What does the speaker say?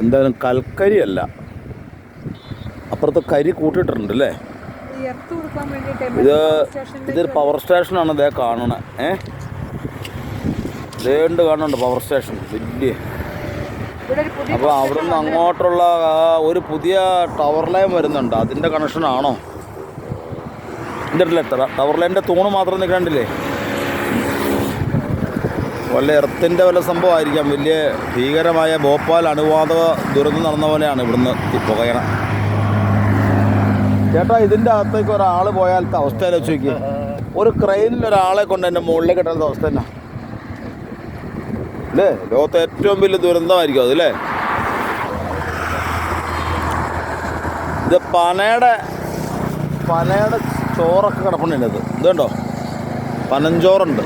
എന്തായാലും കൽക്കരി അല്ല അപ്പുറത്ത് കരി കൂട്ടിയിട്ടുണ്ട് അല്ലേ ഇത് ഇതൊരു പവർ സ്റ്റേഷനാണ് ഇതേ കാണണേ ഏ? ഇതേണ്ട് കാണുന്നുണ്ട് പവർ സ്റ്റേഷൻ വലിയ. അപ്പോൾ അവിടുന്ന് അങ്ങോട്ടുള്ള ഒരു പുതിയ ടവർ ലൈൻ വരുന്നുണ്ട്. അതിന്റെ കണക്ഷനാണോ എന്തിട്ടില്ല ടവർ ലൈനിന്റെ തൂണ് മാത്രം നിൽക്കണ്ടില്ലേ വല്ല എർത്തിന്റെ വല്ല സംഭവമായിരിക്കാം. വലിയ ഭീകരമായ ഭോപ്പാൽ അണുവാതക ദുരന്തം നടന്ന പോലെയാണ് ഇവിടുന്ന് പുകയണ ചേട്ടാ ഇതിന്റെ അകത്തേക്ക് ഒരാൾ പോയാലത്തെ അവസ്ഥയിൽ വെച്ച് ഒരു ക്രെയിനിൽ ഒരാളെ കൊണ്ട് എന്റെ മുകളിലേക്ക് ഇട്ടാത്ത അവസ്ഥ തന്നെ. അല്ലേ? ലോകത്തെ ഏറ്റവും വലിയ ദുരന്തമായിരിക്കും അതല്ലേ ഇത് പനയുടെ പനയുടെ ചോറൊക്കെ കിടപ്പുണ്ട് ഇത് ഇതുണ്ടോ? പനഞ്ചോറുണ്ട്.